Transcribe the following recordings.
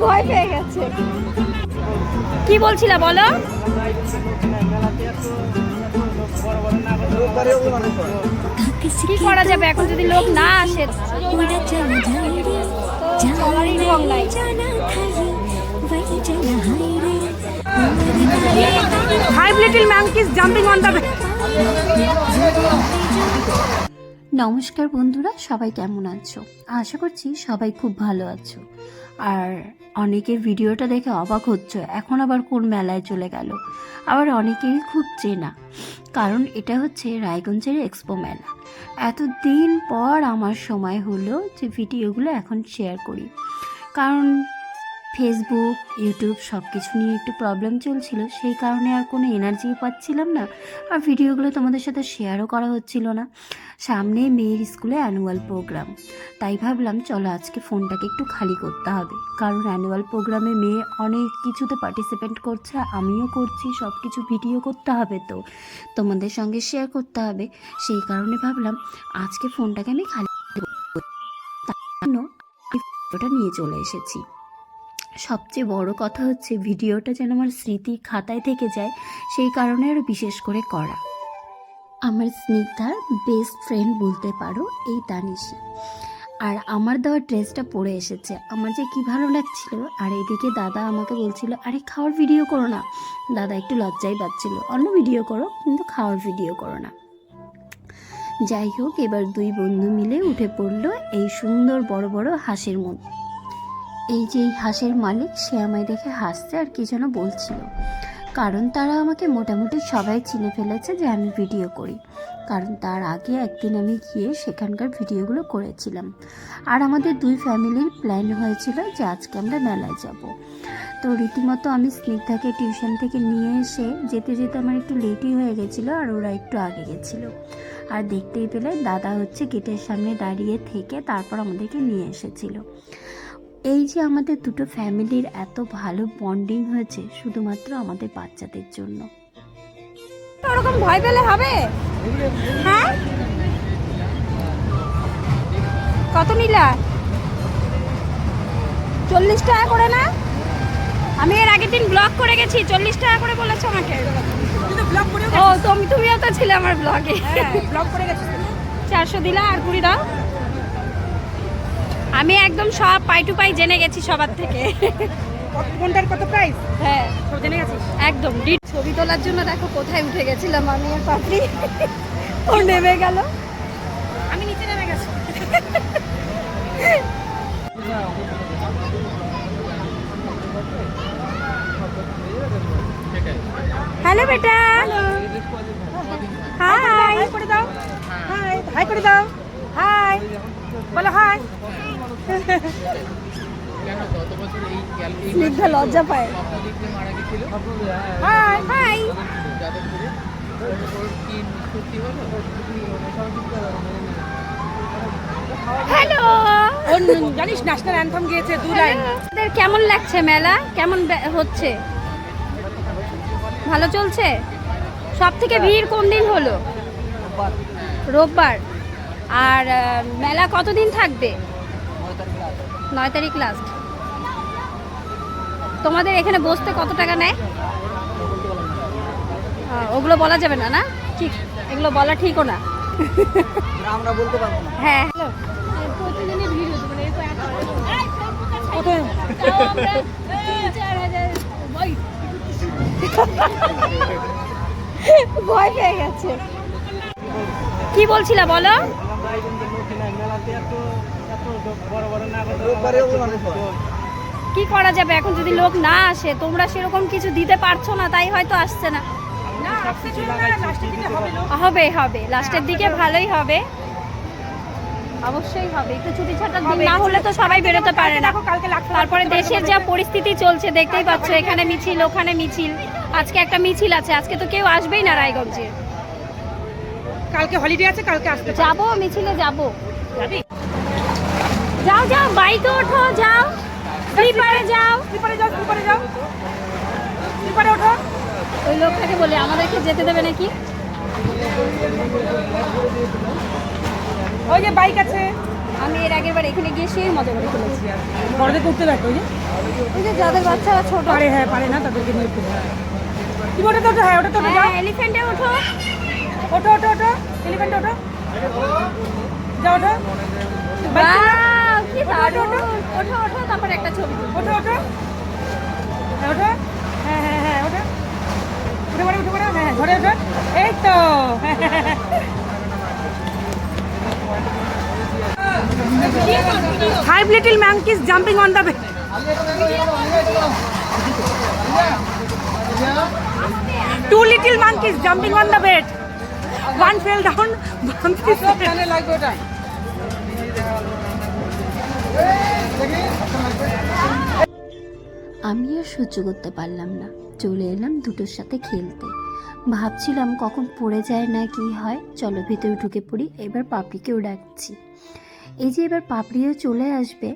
ভয় পেয়ে গেছে। কি বলছিলা বলো? কি করা যাবে? এখন যদি লোক না আসে চলারই ঢং নাই Five little monkeys নমস্কার বন্ধুরা, সবাই কেমন আছো? আশা করছি সবাই খুব ভালো আছো। আর অনেকের ভিডিওটা দেখে অবাক হচ্ছে, এখন আবার কোন মেলায় চলে গেল? আবার অনেকেরই খুব চেনা, কারণ এটা হচ্ছে রায়গঞ্জের এক্সপো মেলা। এতদিন পর আমার সময় হলো যে ভিডিওগুলো এখন শেয়ার করি। কারণ ফেসবুক ইউটিউব সব কিছু নিয়ে একটু প্রবলেম চলছিল, সেই কারণে আর কোনো এনার্জি পাচ্ছিলাম না। আর ভিডিওগুলো তোমাদের সাথে শেয়ারও করা হচ্ছিল না। সামনে মেয়ের স্কুলে অ্যানুয়াল প্রোগ্রাম তাই ভাবলাম, চলো আজকে ফোনটাকে একটু খালি করতে হবে। কারণ অ্যানুয়াল প্রোগ্রামে মেয়ে অনেক কিছুতে পার্টিসিপেট করছে, আমিও করছি সব কিছু ভিডিও করতে হবে তো। তোমাদের সঙ্গে শেয়ার করতে হবে। সেই কারণে ভাবলাম, আজকে ফোনটাকে আমি খালি ভিডিওটা নিয়ে চলে এসেছি। সবচেয়ে বড় কথা হচ্ছে ভিডিওটা যেন আমার স্মৃতি খাতায় থেকে যায়, সেই কারণে আরও বিশেষ করে করা। আমার স্নিগ্ধার বেস্ট ফ্রেন্ড বলতে পারো এই তানিশি আর আমার দেওয়া ড্রেসটা পরে এসেছে। আমার যে কি ভালো লাগছিল। আর এদিকে দাদা আমাকে বলছিল, আরে, খাওয়ার ভিডিও করো না। দাদা একটু লজ্জাই পাচ্ছিল অন্য ভিডিও করো, কিন্তু খাওয়ার ভিডিও করো না। যাই হোক, এবার দুই বন্ধু মিলে উঠে পড়ল এই সুন্দর বড় বড় হাঁসের মধ্যে এই যে হাঁসের মালিক, সে আমায় দেখে হাসছে আর কি যেন বলছিল। কারণ তারা আমাকে মোটামুটি সবাই চিনে ফেলেছে যে আমি ভিডিও করি। কারণ তার আগে একদিন আমি গিয়ে সেখানকার ভিডিওগুলো করেছিলাম। আর আমাদের দুই ফ্যামিলির প্ল্যান হয়েছিল যে আজকে আমরা মেলায় যাব। তো রীতিমতো আমি স্নিগ্ধাকে টিউশন থেকে নিয়ে এসে যেতে যেতে আমার একটু লেটই হয়ে গেছিল আর ওরা একটু আগে গেছিল। আর দেখতেই পেলে দাদা হচ্ছে গেটের সামনে দাঁড়িয়ে থেকে তারপর আমাদেরকে নিয়ে এসেছিল। এই যে আমাদের দুটো ফ্যামিলির এত ভালো বন্ডিং হয়েছে শুধুমাত্র আমাদের বাচ্চাদের জন্য। ওরকম ভয় পেলে হবে? হ্যাঁ? কত নিলা? চল্লিশ টাকা করে না? আমি এর আগের দিন ব্লগ করে গেছি চল্লিশ টাকা করে বলেছ আমাকে। ব্লগ করে ও তুমি তুমিও তো ছিলে আমার ব্লগে হ্যাঁ ব্লগ করে গেছিস। চারশো দিলা আর কুড়ি দাও। আমি একদম সব পাই টু পাই জেনে গেছি সবার থেকে। কত- কোনটার কত প্রাইস হ্যাঁ। সব জেনে গেছিস? একদম। ছবি তোলার জন্য দেখো কোথায় উঠে গেছিলাম আমি আর পাপড়ি। ও নেমে গেল। আমি নিচে নেমে গেছি। হ্যালো বেটা। হাই হাই করে দাও। হাই হাই করে দাও। বলো হাই স্নিগ্ধা লজ্জা পায়। হাই হাই হ্যালো জানিস ন্যাশনাল অ্যান্থম গিয়েছে দু লাইন কেমন লাগছে মেলা? কেমন হচ্ছে? ভালো চলছে? সব থেকে ভিড় কোন দিন হলো? রোববার। আর মেলা কতদিন থাকবে? নয় তারিখ লাস্ট তোমাদের এখানে বসতে কত টাকা নেয়? ওগুলো বলা যাবে না না? ঠিক। এগুলো বলা ঠিকও না। আমরা বলতে পারব না। হ্যাঁ। মানে ভয় পেয়ে গেছে। কি বলছিলা বলো। কি করা যাবে? এখন যদি লোক না আসে তোমরা সেরকম কিছু দিতে পারছ না তাই হয়তো আসছে না। হবে হবে লাস্টের দিকে ভালোই হবে। অবশ্যই হবে। একটু ছুটি ছাটার দিন না হলে তো সবাই বেরোতে পারে না। দেখো কালকে লাখ তারপরে দেশের যা পরিস্থিতি চলছে দেখতেই পাচ্ছ এখানে মিছিল ওখানে মিছিল। আজকে একটা মিছিল আছে আজকে তো কেউ আসবেই না রায়গঞ্জে। কালকে হলিডে আছে কালকে আসতে যাব মিছিলে যাব। যাবি যাও যাও বাইকে ওঠো যাও। স্লিপারে যাও। স্লিপারে যাও স্লিপারে যাও। স্লিপারে ওঠো। ওই লোকটাকে বলে আমাদেরকে যেতে দেবে নাকি? ওই যে বাইক আছে। আমি এর আগের বার এখানে গিয়ে সেই মজা করে ফেলেছি। বড়দের করতে দেখো ওই যে। ওই যে যাদের বাচ্চারা ছোট। পারে হ্যাঁ পারে না তাদেরকে নিয়ে হয় তুমি ওটা তো হ্যাঁ ওটা তো এলিফ্যান্টে ওঠো। ওঠো ওঠো ওঠো। এলিফ্যান্ট ওঠো। যাও কি দারুণ। ওঠো। ওঠো তারপর একটা ছবি। ওঠো ওঠো। ওঠো। হ্যাঁ হ্যাঁ হ্যাঁ ওঠো। উঠে পড়ে উঠে পড়ে। হ্যাঁ হ্যাঁ, ধরে ওঠো এই তো। Five little monkeys jumping on the bed. Two little monkeys jumping on bed. One fell down, one fell আমি আর সহ্য করতে পারলাম না। চলে এলাম দুটোর সাথে খেলতে। ভাবছিলাম কখন পড়ে যায় না কি হয়। চলো ভিতরে ঢুকে পড়ি এবার পাপড়িকেও ডাকছি। এই যে এবার পাপড়িও চলে আসবে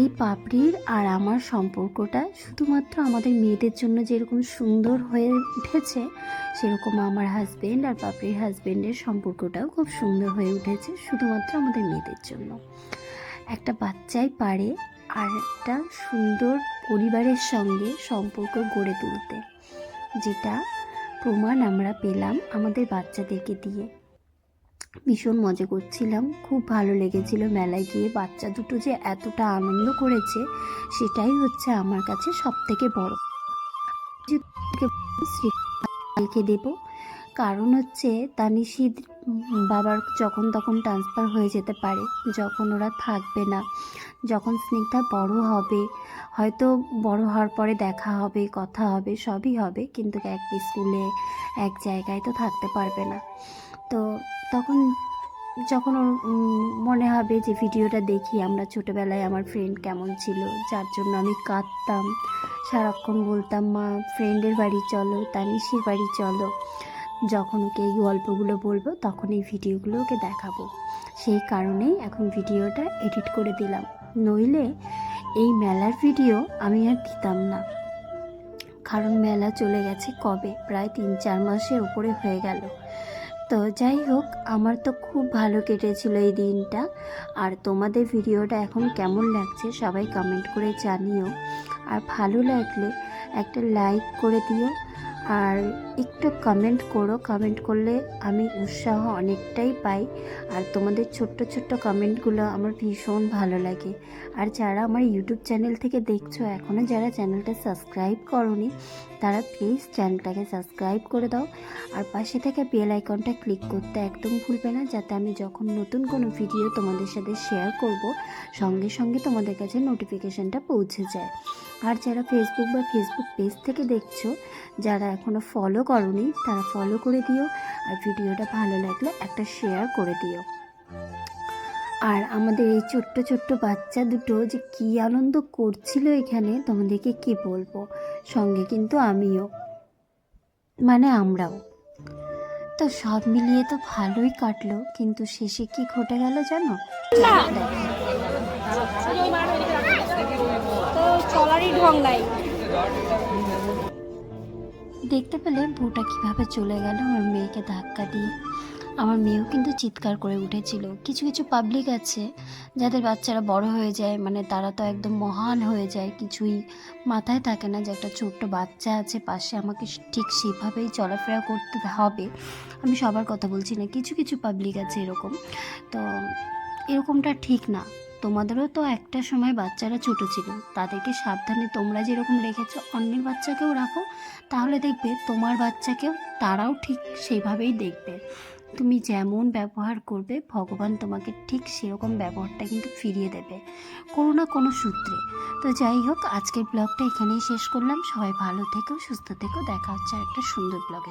এই পাপড়ির আর আমার সম্পর্কটা শুধুমাত্র আমাদের মেয়েদের জন্য যেরকম সুন্দর হয়ে উঠেছে, সেরকম আমার হাজব্যান্ড আর পাপড়ির হাজব্যান্ডের সম্পর্কটাও খুব সুন্দর হয়ে উঠেছে শুধুমাত্র আমাদের মেয়েদের জন্য। একটা বাচ্চাই পারে আর একটা সুন্দর পরিবারের সঙ্গে সম্পর্ক গড়ে তুলতে, যেটা প্রমাণ আমরা পেলাম আমাদের বাচ্চাদেরকে দিয়ে। ভীষণ মজা করছিলাম। খুব ভালো লেগেছিল মেলায় গিয়ে। বাচ্চা দুটো যে এতটা আনন্দ করেছে, সেটাই হচ্ছে আমার কাছে সব থেকে বড়। রেখে দেবো। কারণ হচ্ছে তানিশির বাবার যখন তখন ট্রান্সফার হয়ে যেতে পারে। যখন ওরা থাকবে না, যখন স্নিগ্ধা বড় হবে, হয়তো বড় হওয়ার পরে দেখা হবে, কথা হবে, সবই হবে। কিন্তু এক স্কুলে, এক জায়গায় তো থাকতে পারবে না। তো তখন যখন মনে হবে যে ভিডিওটা দেখি আমরা ছোটোবেলায় আমার ফ্রেন্ড কেমন ছিল, যার জন্য আমি কাঁদতাম, সারাক্ষণ বলতাম, মা ফ্রেন্ডের বাড়ি চলো তানিশির বাড়ি চলো। যখন ওকে এই গল্পগুলো বলব, তখন এই ভিডিওগুলো ওকে দেখাবো। সেই কারণেই এখন ভিডিওটা এডিট করে দিলাম। নইলে এই মেলার ভিডিও আমি আর দিতাম না। কারণ মেলা চলে গেছে কবে? প্রায় তিন চার মাসের উপরে হয়ে গেল। তো যাই হোক, আমার তো খুব ভালো কেটেছিল এই দিনটা। আর তোমাদের ভিডিওটা এখন কেমন লাগছে সবাই কমেন্ট করে জানিও। আর ভালো লাগলে একটা লাইক করে দিও। আর একটু কমেন্ট করো। কমেন্ট করলে আমি উৎসাহ অনেকটাই পাই। আর তোমাদের ছোট্ট ছোট্ট কমেন্টগুলো আমার ভীষণ ভালো লাগে। আর যারা আমার ইউটিউব চ্যানেল থেকে দেখছ এখনও যারা চ্যানেলটা সাবস্ক্রাইব করনি, তারা প্লিজ চ্যানেলটাকে সাবস্ক্রাইব করে দাও। আর পাশে থেকে বেল আইকনটা ক্লিক করতে একদম ভুলবে না, যাতে আমি যখন নতুন কোনো ভিডিও তোমাদের সাথে শেয়ার করব, সঙ্গে সঙ্গে তোমাদের কাছে নোটিফিকেশানটা পৌঁছে যায়। আর যারা ফেসবুক বা ফেসবুক পেজ থেকে দেখছ যারা এখনও ফলো করনি তারা ফলো করে দিও আর ভিডিওটা ভালো লাগলে একটা শেয়ার করে দিও। আর আমাদের এই ছোট্ট ছোট্ট বাচ্চা দুটো যে কী আনন্দ করছিল এখানে তোমাদেরকে কি বলব? সঙ্গে কিন্তু আমিও মানে আমরাও। তো সব মিলিয়ে তো ভালোই কাটলো কিন্তু শেষে কি ঘটে গেল জানো দেখো। তো চলারই নাই। দেখতে পেলে বউটা কীভাবে চলে গেল, আমার মেয়েকে ধাক্কা দিয়ে। আমার মেয়েও কিন্তু চিৎকার করে উঠেছিল। কিছু কিছু পাবলিক আছে যাদের বাচ্চারা বড় হয়ে যায় মানে তারা তো একদম মহান হয়ে যায়, কিছুই মাথায় থাকে না যে একটা ছোট্ট বাচ্চা আছে, পাশে আমাকে ঠিক সেভাবেই চলাফেরা করতে হবে। আমি সবার কথা বলছি না, কিছু কিছু পাবলিক আছে এরকম। তো এরকমটা ঠিক না। তোমাদেরও তো একটা সময় বাচ্চারা ছোট ছিল। তাদেরকে সাবধানে তোমরা যেরকম রেখেছো অন্যের বাচ্চাকেও রাখো। তাহলে দেখবে তোমার বাচ্চাকেও তারাও ঠিক সেইভাবেই দেখবে। তুমি যেমন ব্যবহার করবে, ভগবান তোমাকে ঠিক সেরকম ব্যবহারটা কিন্তু ফিরিয়ে দেবে। কোনো না কোনো সূত্রে। তো যাই হোক, আজকের ব্লগটা এখানেই শেষ করলাম। সবাই ভালো থেকো, সুস্থ থেকো। দেখা হচ্ছে একটা সুন্দর ব্লগে।